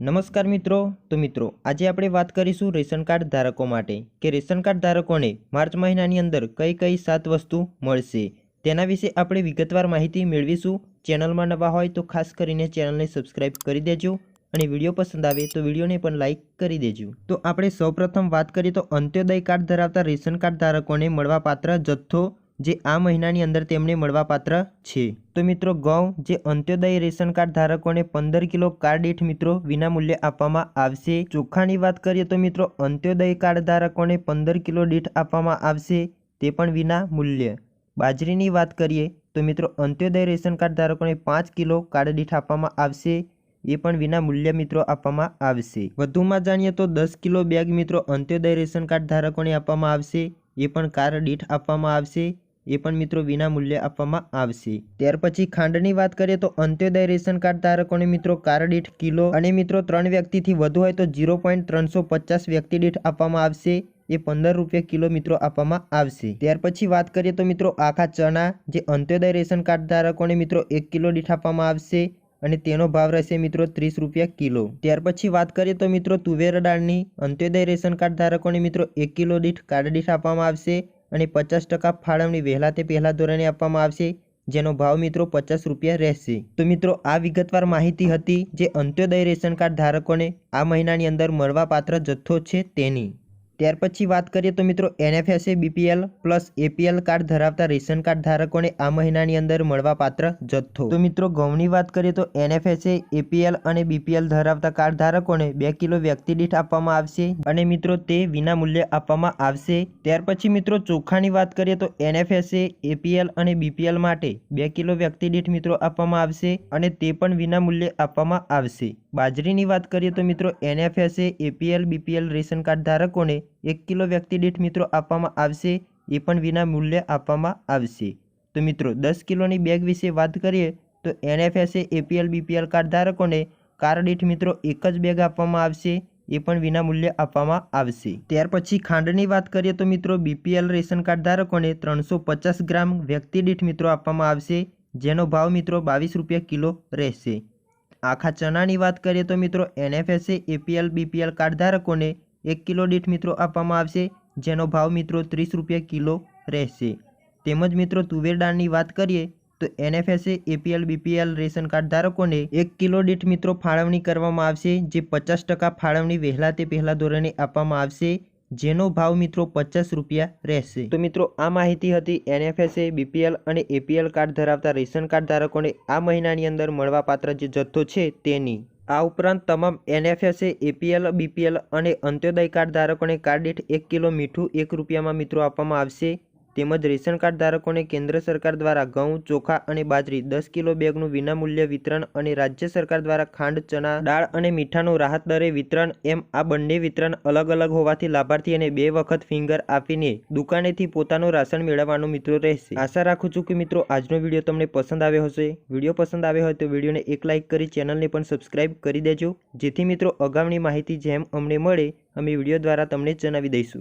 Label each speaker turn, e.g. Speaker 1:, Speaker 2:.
Speaker 1: નમસ્કાર મિત્રો. તો મિત્રો, આજે આપણે વાત કરીશું રેશન કાર્ડ ધારકો માટે કે રેશન કાર્ડ ધારકોને માર્ચ મહિનાની અંદર કઈ કઈ સાત વસ્તુ મળશે તેના વિશે આપણે વિગતવાર માહિતી મેળવીશું. ચેનલમાં નવા હોય તો ખાસ કરીને ચેનલને સબસ્ક્રાઇબ કરી દેજો અને વીડિયો પસંદ આવે તો વિડીયોને પણ લાઇક કરી દેજો. તો આપણે સૌપ્રથમ વાત કરીએ તો અંત્યોદય કાર્ડ ધરાવતા રેશન કાર્ડ ધારકોને મળવાપાત્ર જથ્થો જે આ મહિનાની અંદર તેમને મળવાપાત્ર છે. તો મિત્રો ઘઉં જે અંત્યોદય રેશન કાર્ડ ધારકોને પંદર કિલો કાર્ડ દીઠ મિત્રો વિનામૂલ્યે આપવામાં આવશે. ચોખાની વાત કરીએ તો મિત્રો, અંત્યોદય કાર્ડ ધારકોને પંદર કિલો દીઠ આપવામાં આવશે, તે પણ વિના મૂલ્ય બાજરીની વાત કરીએ તો મિત્રો, અંત્યોદય રેશન કાર્ડ ધારકોને પાંચ કિલો કાર્ડ દીઠ આપવામાં આવશે, એ પણ વિના મૂલ્ય મિત્રો આપવામાં આવશે. વધુમાં જાણીએ તો દસ કિલો બેગ મિત્રો અંત્યોદય રેશન કાર્ડ ધારકોને આપવામાં આવશે, એ પણ કાર્ડ દીઠ આપવામાં આવશે. એ પણ મિત્રો વિના મૂલ્યે આપવામાં આવશે. ત્યાર પછી ખાંડની વાત કરીએ તો અંત્યોદય રેશન કાર્ડ ધારકોને મિત્રો કાર્ડ દીઠ કિલો અને મિત્રો ત્રણ વ્યક્તિથી વધુ હોય તો ઝીરો પોઈન્ટ ત્રણસો પચાસ વ્યક્તિ દીઠ આપવામાં આવશે. એ પંદર રૂપિયા કિલો મિત્રો આપવામાં આવશે. ત્યાર પછી વાત કરીએ તો મિત્રો આખા ચણા જે અંત્યોદય રેશન કાર્ડ ધારકોને મિત્રો એક કિલો દીઠ આપવામાં આવશે અને તેનો ભાવ રહેશે મિત્રો ત્રીસ રૂપિયા કિલો. ત્યાર પછી વાત કરીએ તો મિત્રો તુવેર દાળની અંત્યોદય રેશન કાર્ડ ધારકોને મિત્રો એક કિલો દીઠ કાર્ડ દીઠ આપવામાં આવશે. અને પચાસ ટકા ફાળવણી વહેલા તે પહેલાં ધોરણે આપવામાં આવશે, જેનો ભાવ મિત્રો પચાસ રૂપિયા રહેશે. તો મિત્રો, આ વિગતવાર માહિતી હતી જે અંત્યોદય રેશન કાર્ડ ધારકોને આ મહિનાની અંદર મળવાપાત્ર જથ્થો છે તેની. ત્યાર પછી વાત કરીએ તો મિત્રો NFSA BPL plus APL card ધરાવતા રેશન કાર્ડ ધારકોને આ મહિનાની અંદર મળવાપાત્ર જથ્થો. તો મિત્રો ઘઉંની વાત કરીએ તો એનએફએસએ એપીએલ અને બીપીએલ ધરાવતા કાર્ડ ધારકોને બે કિલો વ્યક્તિ દીઠ આપવામાં આવશે અને મિત્રો તે વિના મૂલ્યે આપવામાં આવશે. ત્યાર પછી મિત્રો ચોખાની વાત કરીએ તો એનએફએસએ એપીએલ અને બીપીએલ માટે બે કિલો વ્યક્તિ દીઠ મિત્રો આપવામાં આવશે અને તે પણ વિના મૂલ્યે આપવામાં આવશે. બાજરીની વાત કરીએ તો મિત્રો NFSA APL BPL ration card ધારકોને એક કિલો વ્યક્તિ દીઠ મિત્રો આપવામાં આવશે, એ પણ વિના મૂલ્યે આપવામાં આવશે. તો મિત્રો, દસ કિલોની બેગ વિશે વાત કરીએ, તો એનએફએસએ, એપીએલ, બીપીએલ કાર્ડ ધારકોને કાર્ડ દીઠ મિત્રો એક જ બેગ આપવામાં આવશે, એ પણ વિના મૂલ્યે આપવામાં આવશે. ત્યાર પછી ખાંડની વાત કરીએ તો મિત્રો, બીપીએલ રેશન કાર્ડ ધારકોને ત્રણસો પચાસ ગ્રામ વ્યક્તિ દીઠ મિત્રો આપવામાં આવશે, જેનો ભાવ મિત્રો બાવીસ રૂપિયા કિલો રહેશે. આખા ચણાની વાત કરીએ તો મિત્રો, એનએફએસએ, એપીએલ, બીપીએલ કાર્ડ ધારકોને એક કિલો દીઠ મિત્રો આપવામાં આવશે, જેનો ભાવ મિત્રો ત્રીસ રૂપિયા કિલો રહેશે. તેમજ મિત્રો તુવેર દાળની વાત કરીએ, તો NFSA, APL, BPL ration card ધારકોને એક કિલો દીઠ મિત્રો ફાળવણી કરવામાં આવશે, જે પચાસ ટકા ફાળવણી વહેલા તે પહેલાં ધોરણે આપવામાં આવશે, જેનો ભાવ મિત્રો પચાસ રૂપિયા રહેશે. તો મિત્રો, આ માહિતી હતી એનએફએસએ, બીપીએલ અને એપીએલ કાર્ડ ધરાવતા રેશન કાર્ડ ધારકોને આ મહિનાની અંદર મળવાપાત્ર જે જથ્થો છે તેની. આ ઉપરાંત તમામ એનએફએસએ, એપીએલ, બીપીએલ અને અંત્યોદય કાર્ડ ધારકોને કાર્ડ દીઠ એક કિલો મીઠું એક રૂપિયામાં મિત્રો આપવામાં આવશે. તેમજ રેશન કાર્ડ ધારકોને કેન્દ્ર સરકાર દ્વારા ઘઉં, ચોખા અને બાજરી દસ કિલો બેગનું વિનામૂલ્ય વિતરણ અને રાજ્ય સરકાર દ્વારા ખાંડ, ચણા, દાળ અને મીઠાનું રાહત દરે વિતરણ એમ આ બંને વિતરણ અલગ અલગ હોવાથી લાભાર્થીને બે વખત ફિંગર આપીને દુકાનેથી પોતાનું રાશન મેળવવાનું મિત્રો રહેશે. આશા રાખું છું કે મિત્રો આજનો વીડિયો તમને પસંદ આવ્યો હશે. વીડિયો પસંદ આવ્યો હોય તો વિડીયોને એક લાઇક કરી ચેનલને પણ સબસ્ક્રાઇબ કરી દેજો. જેથી મિત્રો અગાઉની માહિતી જેમ અમને મળે, અમે વીડિયો દ્વારા તમને જણાવી દઈશું.